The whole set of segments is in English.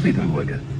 Nasıl duydun böyle?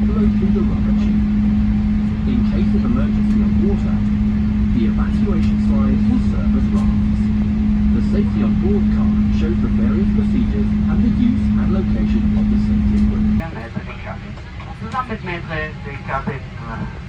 follow through the rubber tube. In case of emergency on water, the evacuation slides will serve as rafts. The safety on board card shows the various procedures and the use and location of the safety equipment. 10 mètres des cabines. 60 mètres des cabines. voilà.